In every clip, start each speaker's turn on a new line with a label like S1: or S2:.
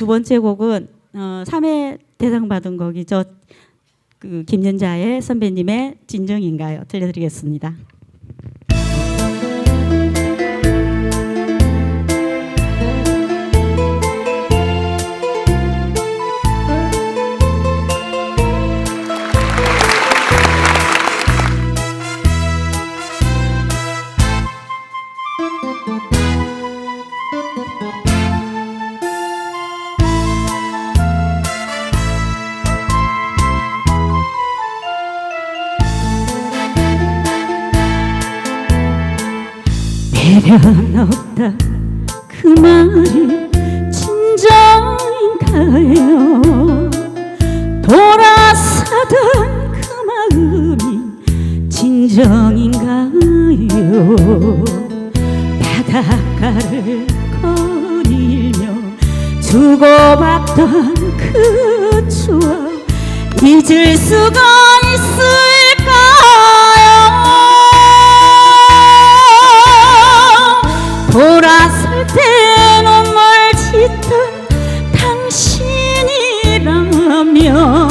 S1: 두 번째 곡은 어, 3회 대상 받은 곡이죠. 그 김연자의 선배님의 진정인가요? 들려드리겠습니다. 배려는 없다. 그 말이 진정인가요? 돌아서던 그 마음이 진정인가요? 바닷가를 거닐며 주고받던 그 추억 잊을 수가 있을까요 당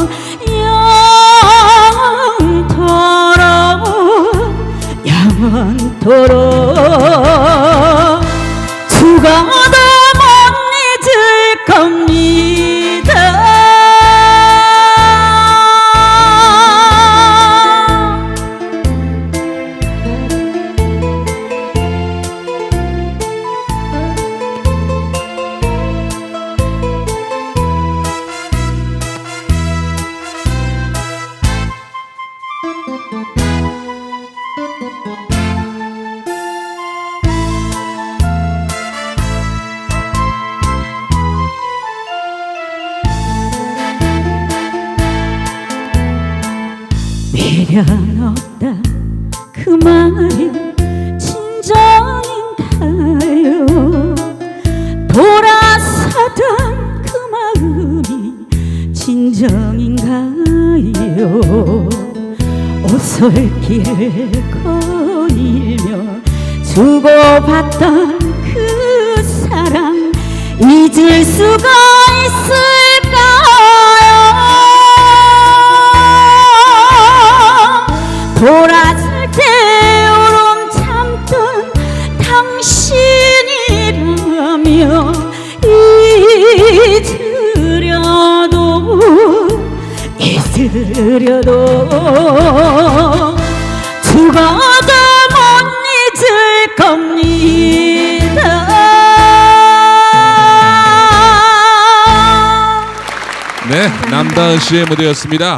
S1: 미련 없다. 그 말이 진정인가요? 돌아서던 그 마음이 진정인가요? 옷솔길을 거닐며 주고받던 그 사랑 잊을 수가 있을 돌아설 때 울음 참던 당신 이라며 잊으려도 잊으려도 죽어도 못 잊을 겁니다
S2: 네, 남다은 씨의 무대였습니다.